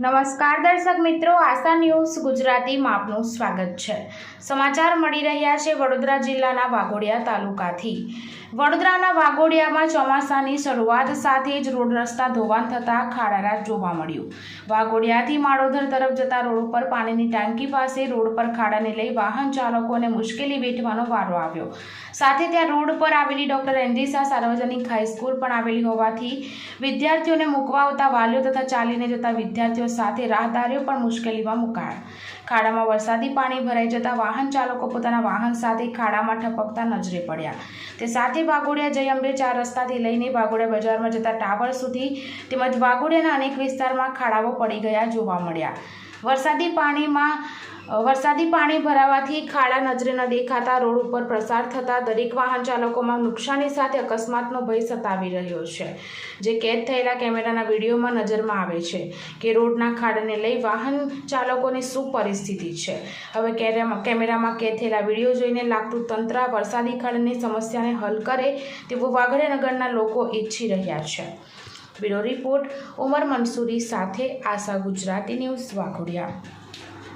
નમસ્કાર દર્શક મિત્રો, આશા ન્યૂઝ ગુજરાતીમાં આપનું સ્વાગત છે. સમાચાર મળી રહ્યા છે વડોદરા જિલ્લાના વાઘોડિયા તાલુકાથી. વડોદરાના વાઘોડિયામાં ચોમાસાની શરૂઆત સાથે જ રોડ રસ્તા ધોવાણ થતાં ખાડારા જોવા મળ્યું. વાઘોડિયાથી માળોધર તરફ જતા રોડ ઉપર પાણીની ટાંકી પાસે રોડ પર ખાડાને લઈ વાહન ચાલકોને મુશ્કેલી વેઠવાનો વારો આવ્યો. સાથે ત્યાં રોડ પર આવેલી ડૉક્ટર એનજી શાહ સાર્વજનિક હાઈસ્કૂલ પણ આવેલી હોવાથી વિદ્યાર્થીઓને મૂકવા આવતા વાલીઓ તથા ચાલીને જતા વિદ્યાર્થીઓ સાથે રાહદારીઓ પણ મુશ્કેલીમાં મુકાયા. ખાડામાં વરસાદી પાણી ભરાઈ જતા વાહન ચાલકો પોતાના વાહન સાથે ખાડામાં ઠપકતા નજરે પડ્યા. તે સાથે વાઘોડિયા જય અંબે ચાર રસ્તાથી લઈને વાઘોડિયા બજારમાં જતા ટાવર સુધી તેમજ વાઘોડિયાના અનેક વિસ્તારમાં ખાડાઓ પડી ગયા જોવા મળ્યા. વરસાદી પાણીમાં વરસાદી પાણી ભરાવાથી ખાડા નજરે ન દેખાતા રોડ ઉપર પ્રસાર થતા દરેક વાહન ચાલકોમાં નુકસાની સાથે અકસ્માતનો ભય સતાવી રહ્યો છે. જે કેદ થયેલા કેમેરાના વિડીયોમાં નજરમાં આવે છે કે રોડના ખાડાને લઈ વાહન ચાલકોની શું પરિસ્થિતિ છે. હવે કેમેરામાં કેદ થયેલા વીડિયો જોઈને લાગતું તંત્ર વરસાદી ખાડાની સમસ્યાને હલ કરે તેવું વાઘડે નગરના લોકો ઈચ્છી રહ્યા છે. બ્યુરો રિપોર્ટ, ઉમર મંસૂરી સાથે આશા ગુજરાતી ન્યૂઝ વાઘોડિયા.